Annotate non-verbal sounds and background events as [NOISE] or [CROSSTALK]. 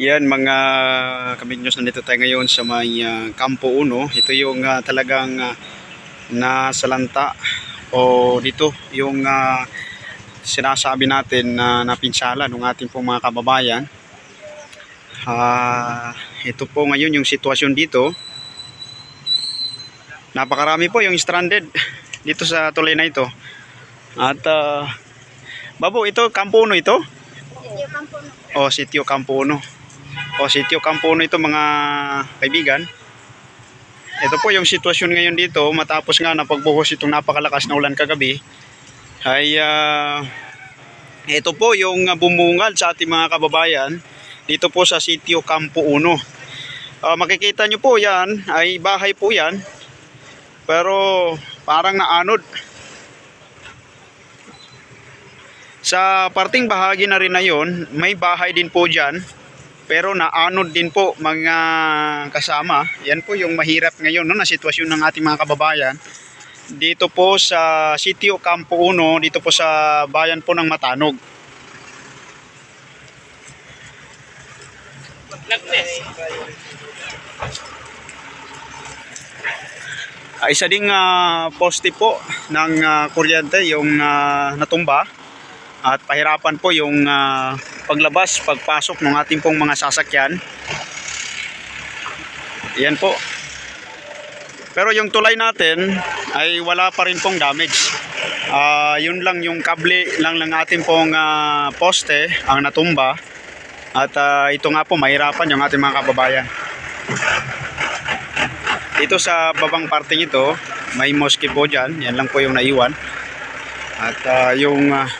Yan mga kaminyos nandito tayo ngayon sa may ah, Campo Uno. Ito yung ah, talagang ah, nasalanta o dito yung ah, sinasabi natin na napinsala ng ating pong mga kababayan. Ah, ito po ngayon yung sitwasyon dito. Napakarami po yung stranded [LAUGHS] dito sa tulay na ito. At ah, Babo, ito Campo Uno ito? Sitio Campo no. O Sitio Campo Uno. O Sitio Campo Uno ito mga kaibigan. Ito po yung sitwasyon ngayon dito matapos nga na pagbuhos itong napakalakas na ulan kagabi. Ay ah, ito po yung bumungad sa ating mga kababayan dito po sa Sitio Campo Uno. Ah, makikita nyo po yan ay bahay po yan. Pero parang naanod. Sa parting bahagi na rin na yon, may bahay din po dyan. Pero naanod din po mga kasama. Yan po yung mahirap ngayon no, na sitwasyon ng ating mga kababayan. Dito po sa Sitio Campo Uno, dito po sa bayan po ng Matanog. Ah, isa ding ah, poste po ng ah, kuryente yung ah, natumba at pahirapan po yung ah, paglabas, pagpasok ng ating pong mga sasakyan. Yan po. Pero yung tulay natin ay wala pa rin pong damage. Ah, yun lang yung kable lang ng ating pong ah, poste ang natumba. At ah, ito nga po mahirapan yung ating mga kababayan. Dito sa babang parte ito, may mosque dyan. Yan lang po yung naiwan. At ah, yung ah,